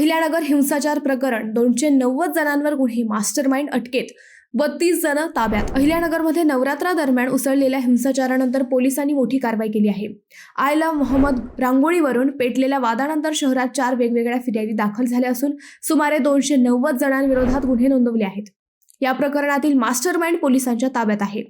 अहिल्यानगर हिंसाचार प्रकरण दोनशे नव्वद जणांवर गुन्हे मास्टरमाइंड अटकेत. बत्तीस जण ताब्यात. अहिल्यानगरमध्ये नवरात्रादरम्यान उसळलेल्या हिंसाचारानंतर पोलिसांनी मोठी कारवाई केली आहे. आयला मोहम्मद रांगोळीवरून पेटलेल्या वादानंतर शहरात चार वेगवेगळ्या फिर्यादी दाखल झाल्या असून सुमारे दोनशे नव्वद जणांविरोधात गुन्हे नोंदवले आहेत. या प्रकरणातील मास्टरमाइंड पोलिसांच्या ताब्यात आहे.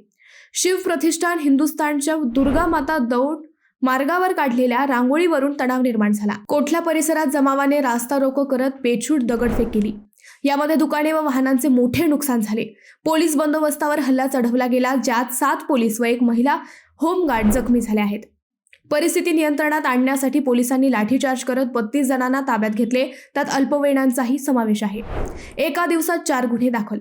शिव प्रतिष्ठान हिंदुस्थानच्या दुर्गा माता दौड मार्गावर काढलेल्या रांगोळीवरून तणाव निर्माण झाला. कोठल्या परिसरात जमावाने रास्ता रोको करत बेछूट दगडफेक केली? यामध्ये दुकाने व वाहनांचे मोठे नुकसान झाले. पोलीस बंदोबस्तावर हल्ला चढवला गेला ज्यात सात पोलीस व एक महिला होमगार्ड जखमी झाले आहेत. परिस्थिती नियंत्रणात आणण्यासाठी पोलिसांनी लाठीचार्ज करत बत्तीस जणांना ताब्यात घेतले. त्यात अल्पवयीनांचाही समावेश आहे. एका दिवसात चार गुन्हे दाखल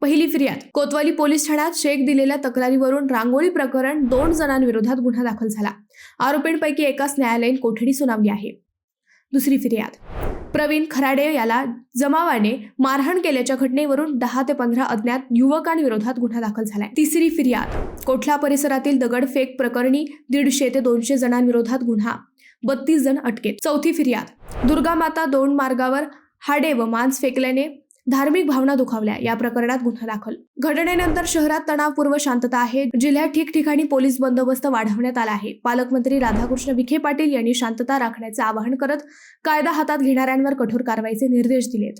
पहिली फिर्याद. कोतवाली पोलीस ठाण्यात शेख दिलेल्या तक्रारीवरून रांगोळी प्रकरण दोन जणांविरोधात गुन्हा दाखल झाला. आरोपींपैकी एकाच न्यायालयीन कोठडी सुनावली आहे. दुसरी फिर्याद. प्रवीण खराडे याला जमावाने मारहाण केल्याच्या घटनेवरून दहा ते पंधरा अज्ञात युवकांविरोधात गुन्हा दाखल झालाय. तिसरी फिर्याद. कोठला परिसरातील दगडफेक प्रकरणी दीडशे ते दोनशे जणांविरोधात गुन्हा. बत्तीस जण अटकेत. चौथी फिर्याद. दुर्गा माता दोन मार्गावर हाडे व मांस फेकल्याने धार्मिक भावना दुखावल्या. या प्रकरणात गुन्हा दाखल. घटनेनंतर शहरात तणावपूर्व शांतता आहे. जिल्ह्यात ठिकठिकाणी पोलीस बंदोबस्त वाढवण्यात आला आहे. पालकमंत्री राधाकृष्ण विखे पाटील यांनी शांतता राखण्याचे आवाहन करत कायदा हातात घेणाऱ्यांवर कठोर कारवाईचे निर्देश दिलेत.